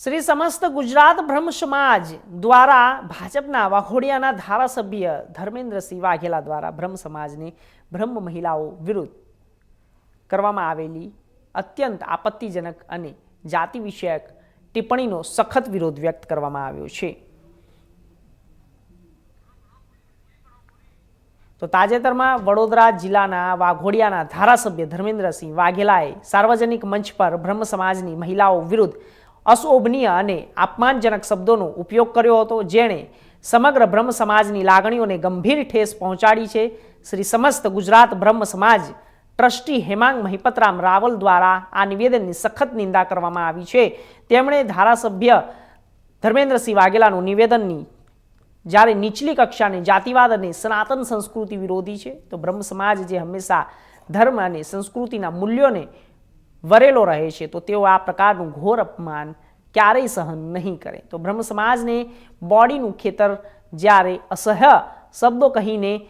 શ્રી સમસ્ત ગુજરાત બ્રહ્મ સમાજ દ્વારા ભાજપના વાઘોડિયાના ધારાસભ્ય ધર્મેન્દ્રસિંહ વાઘેલા દ્વારા બ્રહ્મ સમાજની બ્રહ્મ મહિલાઓ વિરુદ્ધ કરવામાં આવેલી અત્યંત આપત્તિજનક અને જાતિ વિષયક ટિપ્પણીનો સખત વિરોધ વ્યક્ત કરવામાં આવ્યો છે. તો તાજેતરમાં વડોદરા જિલ્લાના વાઘોડિયાના ધારાસભ્ય ધર્મેન્દ્રસિંહ વાઘેલાએ સાર્વજનિક મંચ પર બ્રહ્મ સમાજની મહિલાઓ વિરુદ્ધ અશોભનીય અને અપમાનજનક શબ્દોનો ઉપયોગ કર્યો હતો, જેણે સમગ્ર બ્રહ્મ સમાજની લાગણીઓને ગંભીર ઠેસ પહોંચાડી છે. શ્રી સમસ્ત ગુજરાત બ્રહ્મ સમાજ ટ્રસ્ટી હેમાંગ મહિપતરામ રાવલ દ્વારા આ નિવેદનની સખત નિંદા કરવામાં આવી છે. તેમણે ધારાસભ્ય ધર્મેન્દ્રસિંહ વાઘેલાનું નિવેદનની જ્યારે નીચલી કક્ષાની જાતિવાદ અને સનાતન સંસ્કૃતિ વિરોધી છે, તો બ્રહ્મ સમાજ જે હંમેશા ધર્મ અને સંસ્કૃતિના મૂલ્યોને વરેલો રહે છે, તો તેઓ આ પ્રકારનું ઘોર અપમાન ક્યારેય સહન નહીં કરે. તો બ્રહ્મ સમાજને બોડીનું ખેતર જ્યારે અસહ્ય શબ્દો કહીને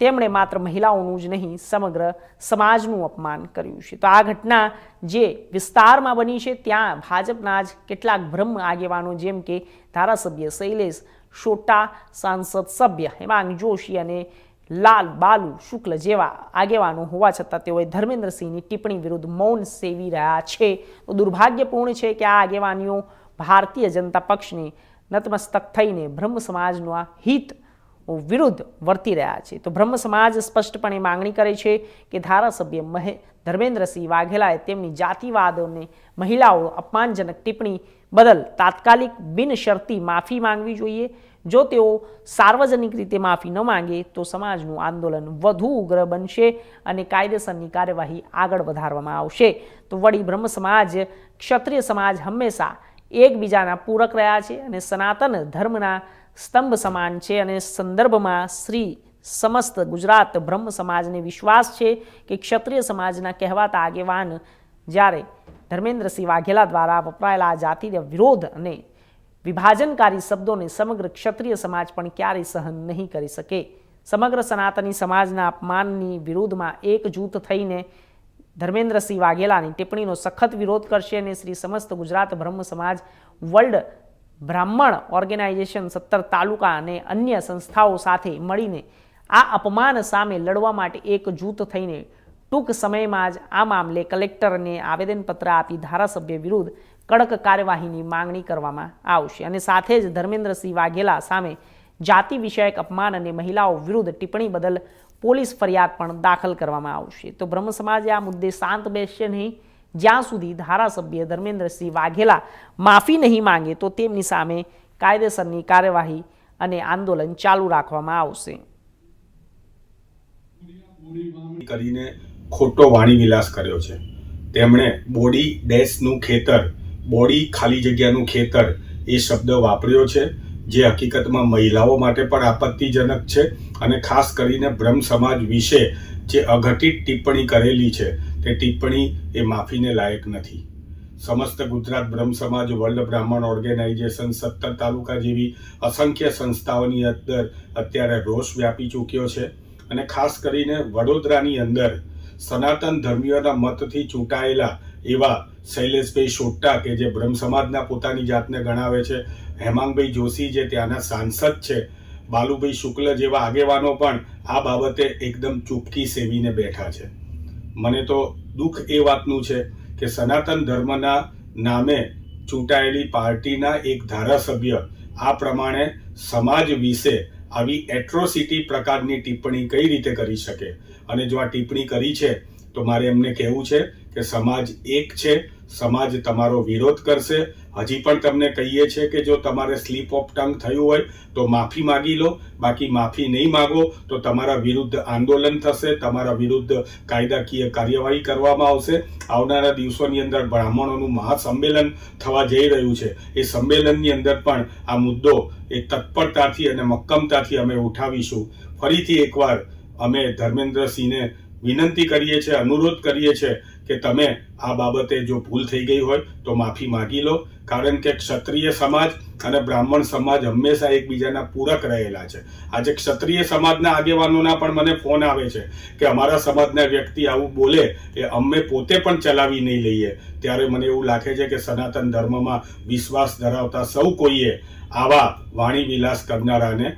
તેમણે માત્ર મહિલાઓનું જ નહીં, સમગ્ર સમાજનું અપમાન કર્યું છે. તો આ ઘટના જે વિસ્તારમાં બની છે, ત્યાં ભાજપના જ કેટલાક બ્રહ્મ આગેવાનો જેમ કે ધારાસભ્ય શૈલેષ શોટા સાંસદ સભ્ય હેમાંગ જોશી અને લાલ, બાલુ, શુક્લ જેવા આગેવાનો હોવા છતાં તેઓએ ધર્મેન્દ્રસિંહની ટિપ્પણી વિરુદ્ધ મૌન સેવી રહ્યા છે. તો દુર્ભાગ્યપૂર્ણ છે કે આ આગેવાનીઓ ભારતીય જનતા પક્ષને નતમસ્તક થઈને બ્રહ્મ સમાજનું આ હિત વિરુદ્ધ વર્તી રહ્યા છે. તો બ્રહ્મ સમાજ સ્પષ્ટપણે માંગણી કરે છે કે ધારાસભ્ય મહે, ધર્મેન્દ્રસિંહ વાઘેલાએ તેમની જાતિવાદોને મહિલાઓ અપમાનજનક ટિપ્પણી બદલ તાત્કાલિક બિનશરતી માફી માંગવી જોઈએ. જો તેઓ સાર્વજનિક રીતે માફી ન માંગે, તો સમાજનું આંદોલન વધુ ઉગ્ર બનશે અને કાયદેસરની કાર્યવાહી આગળ વધારવામાં આવશે. તો વળી બ્રહ્મ સમાજ, ક્ષત્રિય સમાજ હંમેશા એકબીજાના પૂરક રહ્યા છે અને સનાતન ધર્મના સ્તંભ સમાન છે અને સંદર્ભમાં શ્રી સમસ્ત ગુજરાત બ્રહ્મ સમાજને વિશ્વાસ છે કે ક્ષત્રિય સમાજના કહેવાતા આગેવાન જ્યારે ધર્મેન્દ્રસિંહ વાઘેલા દ્વારા વપરાયેલા આ જાતિય વિરોધ અને વિભાજનકારી શબ્દોને સમગ્ર ક્ષત્રિય સમાજ પણ ક્યારેય સહન નહીં કરી શકે. સમગ્ર સનાતની સમાજના અપમાનની વિરોધમાં એકજૂથ થઈને ધર્મેન્દ્રસિંહ વાઘેલાની ટિપ્પણીનો સખત વિરોધ કરશે અને શ્રી સમસ્ત ગુજરાત બ્રહ્મ સમાજ વર્લ્ડ બ્રાહ્મણ ઓર્ગેનાઇઝેશન, સત્તર તાલુકા અને અન્ય સંસ્થાઓ સાથે મળીને આ અપમાન સામે લડવા માટે એક જૂથ થઈને ટૂંક સમયમાં જ આ મામલે કલેક્ટરને આવેદનપત્ર આપી ધારાસભ્ય વિરુદ્ધ કડક કાર્યવાહીની માંગણી કરવામાં આવશે. અને સાથે જ ધર્મેન્દ્રસિંહ વાઘેલા સામે જાતિ વિષયક અપમાન અને મહિલાઓ વિરુદ્ધ ટિપ્પણી બદલ પોલીસ ફરિયાદ પણ દાખલ કરવામાં આવશે. તો બ્રહ્મ સમાજે આ મુદ્દે શાંત બેસશે નહીં? જ્યાં સુધી ધારાસભ્ય ધર્મેન્દ્રસિંહ વાઘેલા માફી નહીં માંગે તો તેમની સામે કાયદેસરની કાર્યવાહી અને આંદોલન ચાલુ રાખવામાં આવશે. કરીને ખોટો વાણી વિલાસ કર્યો છે. તેમણે બોડી ડેશનું ખેતર, બોડી ખાલી જગ્યાનું ખેતર એ શબ્દ વાપર્યો છે, જે હકીકતમાં મહિલાઓ માટે પણ આપત્તિજનક છે અને ખાસ કરીને બ્રહ્મ સમાજ વિશે જે અઘટિત ટિપ્પણી કરેલી છે તે ટિપ્પણી એ માફીને લાયક નથી. સમસ્ત ગુજરાત બ્રહ્મ સમાજ, વર્લ્ડ બ્રાહ્મણ ઓર્ગેનાઇઝેશન, સત્તર તાલુકા જેવી અસંખ્ય સંસ્થાઓની અંદર અત્યારે રોષ વ્યાપી ચૂક્યો છે અને ખાસ કરીને વડોદરાની અંદર સનાતન ધર્મીઓના મતથી ચૂંટાયેલા એવા શૈલેષભાઈ શોટ્ટા કે જે બ્રહ્મ સમાજના પોતાની જાતને ગણાવે છે, હેમાંગભાઈ જોશી જે ત્યાંના સાંસદ છે, બાલુભાઈ શુક્લ જેવા આગેવાનો પણ આ બાબતે એકદમ ચૂપકી સેવીને બેઠા છે. મને તો દુઃખ એ વાતનું છે કે સનાતન ધર્મના નામે ચૂંટાયેલી પાર્ટીના એક ધારાસભ્ય આ પ્રમાણે સમાજ વિશે આવી એટ્રોસિટી પ્રકારની ટિપ્પણી કઈ રીતે કરી શકે? અને જો આ ટિપ્પણી કરી છે, તો મારે એમને કહેવું છે કે સમાજ એક છે, સમાજ તમારો વિરોધ કરશે. હજી પણ તમને કહીએ છીએ કે જો તમારે સ્લીપ ઓફ ટંગ થયું હોય, તો માફી માગી લો. બાકી માફી નહીં માગો, તો તમારા વિરુદ્ધ આંદોલન થશે. તમારા વિરુદ્ધ કાયદાકીય કાર્યવાહી કરવામાં આવશે. આવનારા દિવસોની અંદર બ્રાહ્મણોનું મહાસંમેલન થવા જઈ રહ્યું છે. એ સંમેલનની અંદર પણ આ મુદ્દો એ તત્પરતાથી અને મક્કમતાથી અમે ઉઠાવીશું. ફરીથી એકવાર અમે ધર્મેન્દ્રસિંહને વિનંતી કરીએ છીએ અનુરોધ કરીએ છીએ કે તમે આ બાબતે જો ભૂલ થઈ ગઈ હોય તો માફી માગી લો. કારણ કે ક્ષત્રિય સમાજ અને બ્રાહ્મણ સમાજ હંમેશા એકબીજાના પૂરક રહેલા છે. આજે ક્ષત્રિય સમાજના આગેવાનોના પણ મને ફોન આવે છે કે અમારા સમાજના વ્યક્તિ આવું બોલે એ અમે પોતે પણ ચલાવી નહીં લઈએ. ત્યારે મને એવું લાગે છે કે સનાતન ધર્મમાં વિશ્વાસ ધરાવતા સૌ કોઈએ આવા વાણી વિલાસ કરનારાને